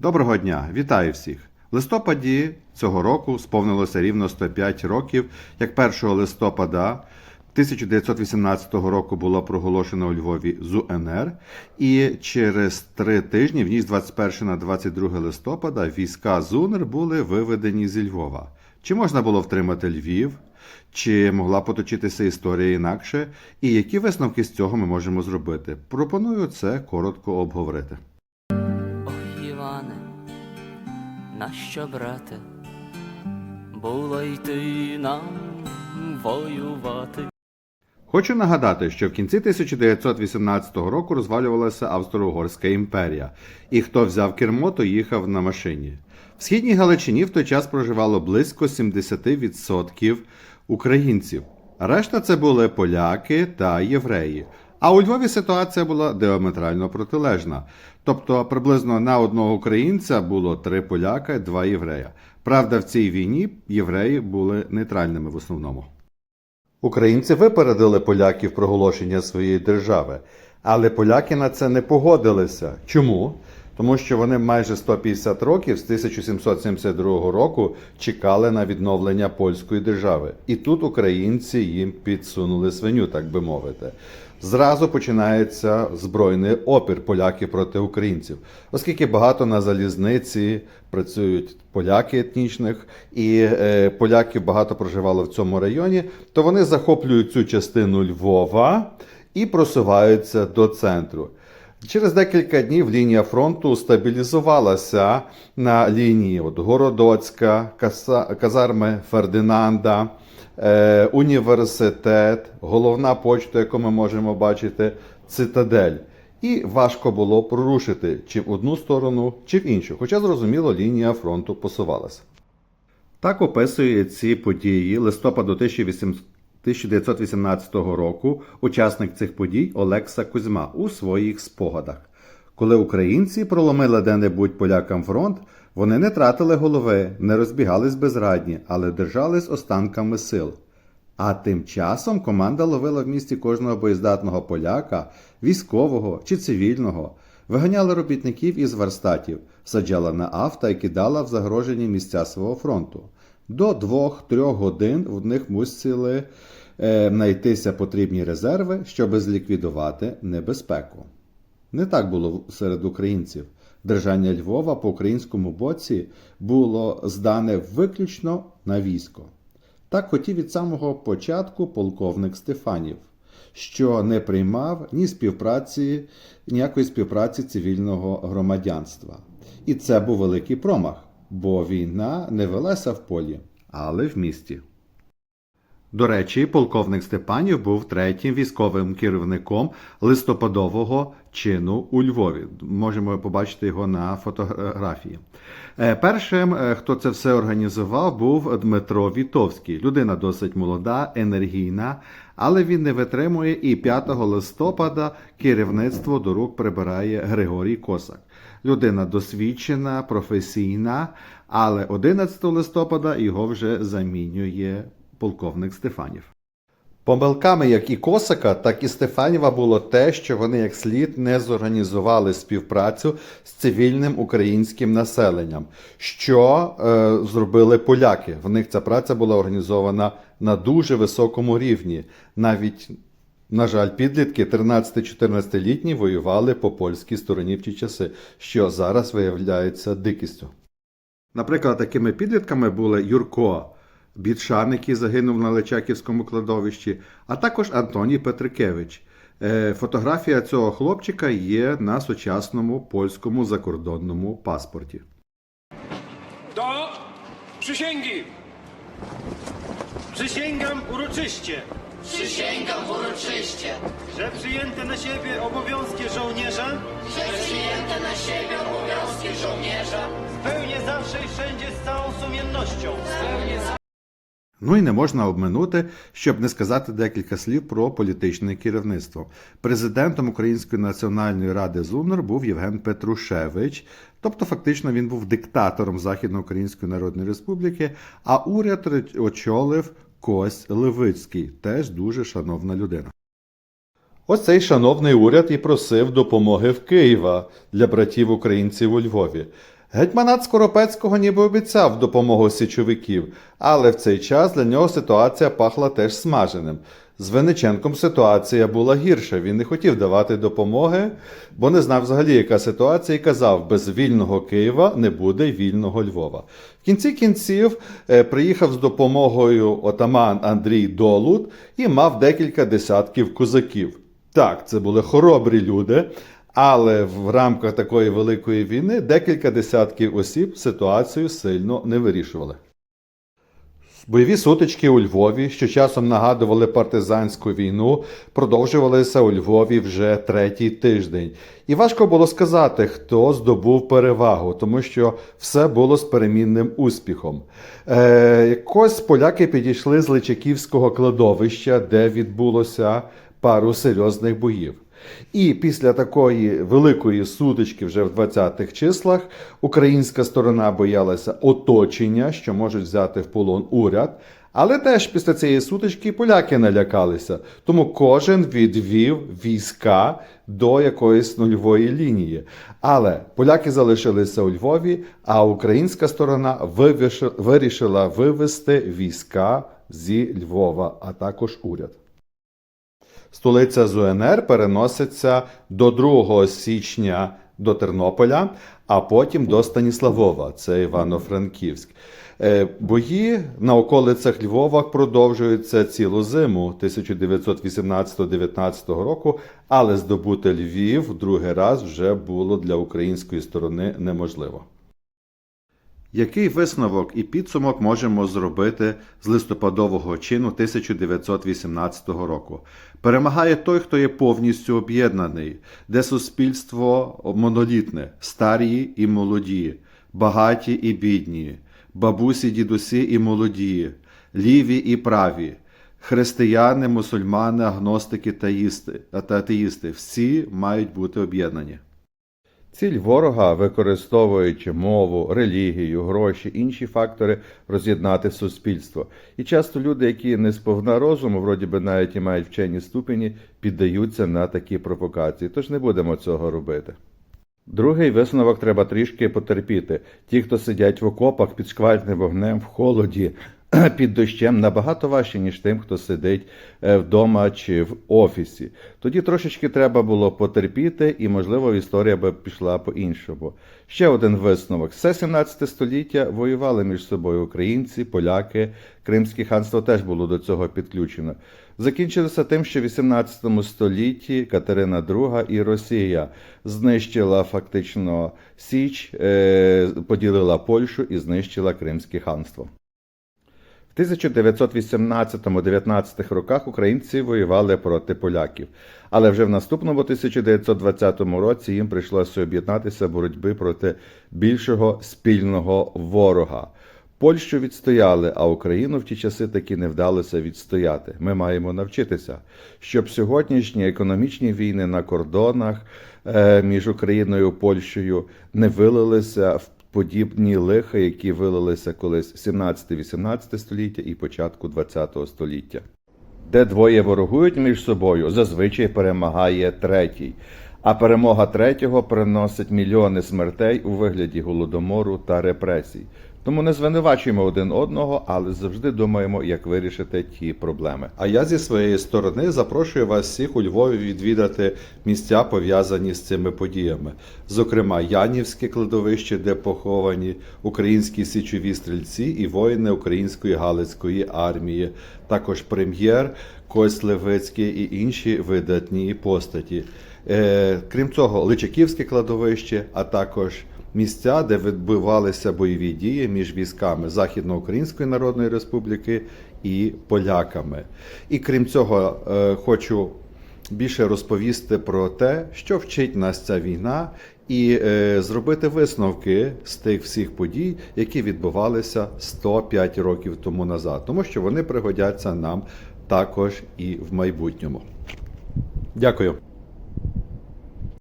Доброго дня, вітаю всіх! В листопаді цього року сповнилося рівно 105 років, як 1 листопада 1918 року було проголошено у Львові ЗУНР, і через три тижні, в ніч 21 на 22 листопада, війська ЗУНР були виведені зі Львова. Чи можна було втримати Львів? Чи могла поточитися історія інакше? І які висновки з цього ми можемо зробити? Пропоную це коротко обговорити. Нащо, брате, було йти нам воювати? Хочу нагадати, що в кінці 1918 року розвалювалася Австро-Угорська імперія, і хто взяв кермо, то їхав на машині. В східній Галичині в той час проживало близько 70% українців. Решта це були поляки та євреї. А у Львові ситуація була діаметрально протилежна. Тобто приблизно на одного українця було три поляка два єврея. Правда, в цій війні євреї були нейтральними в основному. Українці випередили поляків проголошення своєї держави, але поляки на це не погодилися. Чому? Тому що вони майже 150 років з 1772 року чекали на відновлення польської держави. І тут українці їм підсунули свиню, так би мовити. Зразу починається збройний опір поляків проти українців, оскільки багато на залізниці працюють поляки етнічних, і е, поляків багато проживало в цьому районі, то вони захоплюють цю частину Львова і просуваються до центру. Через декілька днів лінія фронту стабілізувалася на лінії от, Городоцька, казарми Фердинанда, е, університет, головна почта, яку ми можемо бачити, цитадель. І важко було прорушити чи в одну сторону, чи в іншу. Хоча, зрозуміло, лінія фронту посувалася. Так описує ці події листопаду 1800 1918 року учасник цих подій Олекса Кузьма у своїх спогадах. Коли українці проломили де-небудь полякам фронт, вони не тратили голови, не розбігались безрадні, але держались останками сил. А тим часом команда ловила в місті кожного боєздатного поляка, військового чи цивільного, виганяла робітників із верстатів, саджала на авто і кидала в загрожені місця свого фронту. До 2-3 годин в них мусили е, знайтися потрібні резерви, щоб зліквідувати небезпеку. Не так було серед українців. Держання Львова по українському боці було здане виключно на військо. Так хотів від самого початку полковник Стефанів, що не приймав ні співпраці, ніякої співпраці цивільного громадянства. І це був великий промах, бо війна не велася в полі, але в місті. До речі, полковник Степанів був третім військовим керівником листопадового чину у Львові. Можемо побачити його на фотографії. Е, Першим, е, хто це все організував, був Дмитро Вітовський. Людина досить молода, енергійна, але він не витримує і 5 листопада керівництво до рук прибирає Григорій Косак. Людина досвідчена, професійна, але 11 листопада його вже замінює полковник Стефанів. Помилками як і Косака, так і Стефанєва було те, що вони як слід не зорганізували співпрацю з цивільним українським населенням, що е, зробили поляки. В них ця праця була організована на дуже високому рівні. Навіть, на жаль, підлітки 13-14-літні воювали по польській стороні в ті часи, що зараз виявляється дикістю. Наприклад, такими підлітками були Юрко Бітшан, який загинув на Личаківському кладовищі, а також Антоній Петрикевич. Е, Фотографія цього хлопчика є на сучасному польському закордонному паспорті. Do przysięgi! Przysięgam uroczyście, Przysięgam uroczyście, że przyjęte na siebie obowiązki żołnierza że przyjęte na siebie obowiązki żołnierza spełnię zawsze i wszędzie z całą sumiennością. Ну і не можна обминути, щоб не сказати декілька слів про політичне керівництво. Президентом Української національної ради ЗУНР був Євген Петрушевич, тобто фактично він був диктатором Західноукраїнської Народної Республіки, а уряд очолив Кось Левицький, теж дуже шановна людина. Ось цей шановний уряд і просив допомоги в Києва для братів українців у Львові. Гетьманат Скоропецького ніби обіцяв допомогу січовиків, але в цей час для нього ситуація пахла теж смаженим. З Вениченком ситуація була гірша. Він не хотів давати допомоги, бо не знав взагалі, яка ситуація, і казав, без вільного Києва не буде вільного Львова. В кінці кінців е, приїхав з допомогою отаман Андрій Долут і мав декілька десятків козаків. Так, це були хоробрі люди, але в рамках такої великої війни декілька десятків осіб ситуацію сильно не вирішували. Бойові сутички у Львові, що часом нагадували партизанську війну, продовжувалися у Львові вже третій тиждень. І важко було сказати, хто здобув перевагу, тому що все було з перемінним успіхом. Е, якось поляки підійшли з Личаківського кладовища, де відбулося пару серйозних боїв. І після такої великої сутички вже в 20-х числах українська сторона боялася оточення, що можуть взяти в полон уряд. Але теж після цієї сутички поляки налякалися, тому кожен відвів війська до якоїсь нульової лінії. Але поляки залишилися у Львові, а українська сторона вирішила вивести війська зі Львова, а також уряд. Столиця з УНР переноситься до 2 січня до Тернополя, а потім до Станіславова, це Івано-Франківськ. Е, Бої на околицях Львова продовжуються цілу зиму 1918-19 року, але здобути Львів другий раз вже було для української сторони неможливо. Який висновок і підсумок можемо зробити з листопадового чину 1918 року? Перемагає той, хто є повністю об'єднаний, де суспільство монолітне, старі і молоді, багаті і бідні, бабусі, дідусі і молоді, ліві і праві, християни, мусульмани, агностики та атеїсти. Всі мають бути об'єднані. Ціль ворога, використовуючи мову, релігію, гроші, інші фактори, роз'єднати суспільство. І часто люди, які не сповна розуму, вроді би навіть і мають вчені ступені, піддаються на такі провокації. Тож не будемо цього робити. Другий висновок треба трішки потерпіти. Ті, хто сидять в окопах під шквальним вогнем в холоді, під дощем, набагато важче, ніж тим, хто сидить е, вдома чи в офісі. Тоді трошечки треба було потерпіти, і, можливо, історія би пішла по-іншому. Ще один висновок: все 17 століття воювали між собою українці, поляки, Кримське ханство теж було до цього підключено. Закінчилося тим, що в 18 столітті Катерина II і Росія знищила фактично Січ, е, поділила Польщу і знищила Кримське ханство. В 1918-19 роках українці воювали проти поляків, але вже в наступному 1920 році їм прийшлося об'єднатися в боротьбі проти більшого спільного ворога. Польщу відстояли, а Україну в ті часи таки не вдалося відстояти. Ми маємо навчитися, щоб сьогоднішні економічні війни на кордонах е, між Україною і Польщею не вилилися в подібні лиха, які вилилися колись 17-18 століття і початку 20 століття. Де двоє ворогують між собою, зазвичай перемагає третій. А перемога третього приносить мільйони смертей у вигляді голодомору та репресій. Тому не звинувачуємо один одного, але завжди думаємо, як вирішити ті проблеми. А я зі своєї сторони запрошую вас всіх у Львові відвідати місця, пов'язані з цими подіями. Зокрема, Янівське кладовище, де поховані українські січові стрільці і воїни української Галицької армії, також прем'єр Кость Левицький і інші видатні постаті. Е, крім цього, Личаківське кладовище, а також місця, де відбувалися бойові дії між військами Західноукраїнської Народної Республіки і поляками. І крім цього, е, хочу більше розповісти про те, що вчить нас ця війна, і е, зробити висновки з тих всіх подій, які відбувалися 105 років тому назад, тому що вони пригодяться нам також і в майбутньому. Дякую.